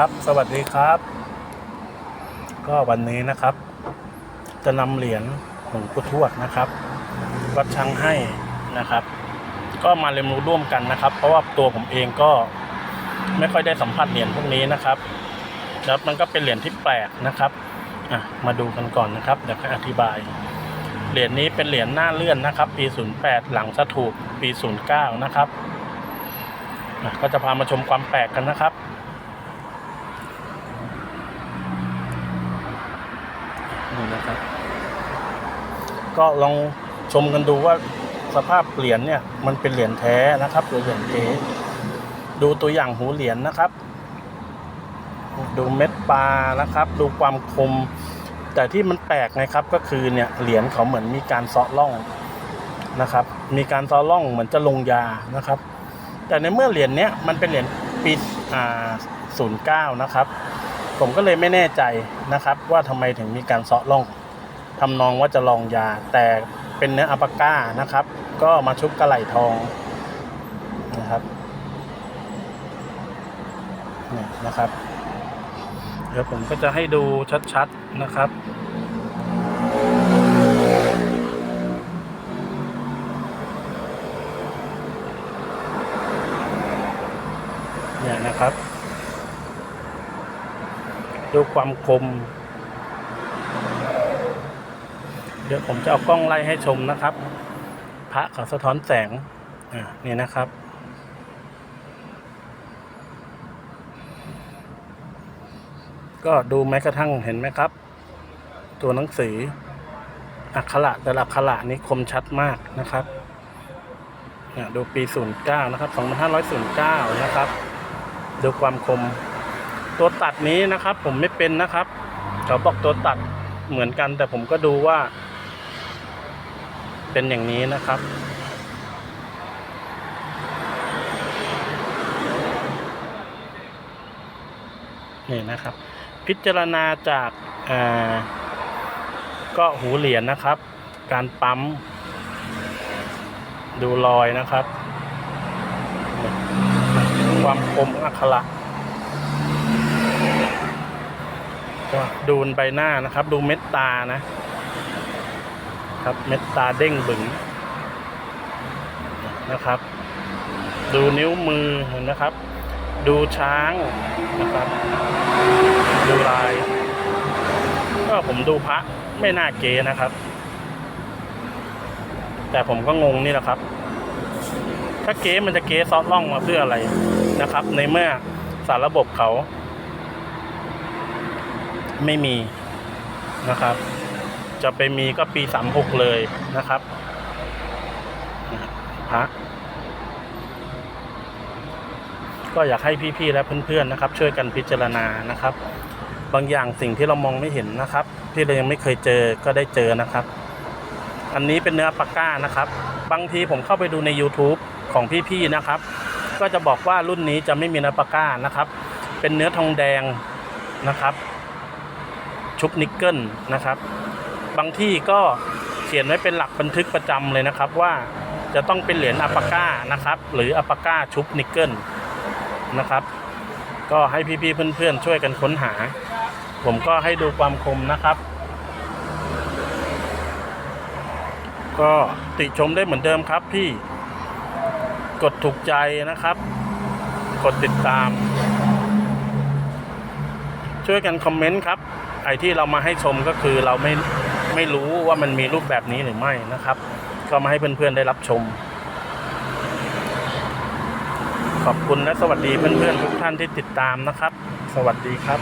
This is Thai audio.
ครับ สวัสดีครับ ก็วันนี้นะครับ จะนำเหรียญหลวงปู่ทวดนะครับ วัดช้างให้นะครับ ก็มาเรียนรู้ร่วมกันนะครับ เพราะว่าตัวผมเองก็ไม่ค่อยได้สัมผัสเหรียญพวกนี้นะครับ แล้วมันก็เป็นเหรียญที่แปลกนะครับอะมาดูกันก่อนนะครับเดี๋ยวค่อธิบาย เหรียญนี้เป็นเหรียญหน้าเลื่อนนะครับ ปี 08 หลังสถูปปี 09 นะครับก็จะพามาชมความแปลกกันนะครับ นี่นะครับ ก็ลองชมกันดูว่าสภาพเหรียญเนี่ยมันเป็นเหรียญแท้นะครับหรือเหรียญเก๊ดูตัวอย่างหูเหรียญนะครับ ดูเม็ดปลานะครับ ดูความคม แต่ที่มันแปลกไงครับก็คือเนี่ยเหรียญเขาเหมือนมีการเซาะล่องนะครับ มีการเซาะล่องเหมือนจะลงยานะครับ แต่ในเมื่อเหรียญเนี้ยมันเป็นเหรียญปีอ่าศูนย์เก้านะครับ ผมก็เลยไม่แน่ใจนะครับ ว่าทำไมถึงมีการเซาะล่อง ทำนองว่าจะลองยา แต่เป็นเนื้ออัปาก้านะครับ ก็มาชุบกระไหล่ทองนะครับเนี่ยนะครับ เดี๋ยวผมก็จะให้ดูชัดๆนะครับเนี่ยนะครับ ดูความคม เดี๋ยวผมจะเอากล้องไล่ให้ชมนะครับ พระเขาสะท้อนแสงอ่านี่นะครับ ก็ดูแม้กระทั่งเห็นไหมครับ ตัวหนังสืออักขระแต่ละอักขระนี้คมชัดมากนะครับเนี่ยดูปี 09 นะครับ 2509 นะครับ ดูความคม ตัวตัดนี้นะครับ ผมไม่เป็นนะครับ เขาบอกตัวตัดเหมือนกันแต่ผมก็ดูว่า เป็นอย่างนี้นะครับ นี่นะครับ พิจารณาจากาก็หูเหรียญนะครับ การปั๊ม ดูรอยนะครับ ความคมอักขระก็ดูใบหน้านะครับ ดูเม็ดตานะ ครับเม็ดตาเด้งบึงนะครับ ดูนิ้วมือเห็นนะครับ ดูช้างนะครับ ดูลาย ก็ผมดูพระไม่น่าเก๋นะครับ แต่ผมก็งงนี่แหละครับ ถ้าเก๊มันจะเก๊ซอสล่องมาเพื่ออะไรนะครับ ในเมื่อสารระบบเขา ไม่มีนะครับ จะไปมีก็ปีสามหกเลยนะครับพระก็อยากให้พี่ๆและเพื่อนๆนะครับ ช่วยกันพิจารณานะครับ บางอย่างสิ่งที่เรามองไม่เห็นนะครับ ที่เรายังไม่เคยเจอก็ได้เจอนะครับ อันนี้เป็นเนื้อปากก้านะครับ บางทีผมเข้าไปดูใน YouTube ของพี่ๆนะครับ ก็จะบอกว่ารุ่นนี้จะไม่มีเนื้อปากก้านะครับ เป็นเนื้อทองแดงนะครับ ชุบนิกเกิลนะครับ บางที่ก็เขียนไว้เป็นหลักบันทึกประจำเลยนะครับว่าจะต้องเป็นเหรียญอัปปาก้านะครับ หรืออัปปาก้าชุบนิกเกิลนะครับ ก็ให้พี่ๆเพื่อนๆช่วยกันค้นหา ผมก็ให้ดูความคมนะครับ ก็ติชมได้เหมือนเดิมครับพี่กดถูกใจนะครับ กดติดตาม ช่วยกันคอมเมนต์ครับไอที่เรามาให้ชมก็คือเราไม่ ไม่รู้ว่ามันมีรูปแบบนี้หรือไม่นะครับ ก็มาให้เพื่อนๆได้รับชม ขอบคุณและสวัสดีเพื่อนๆทุกท่านที่ติดตามนะครับ สวัสดีครับ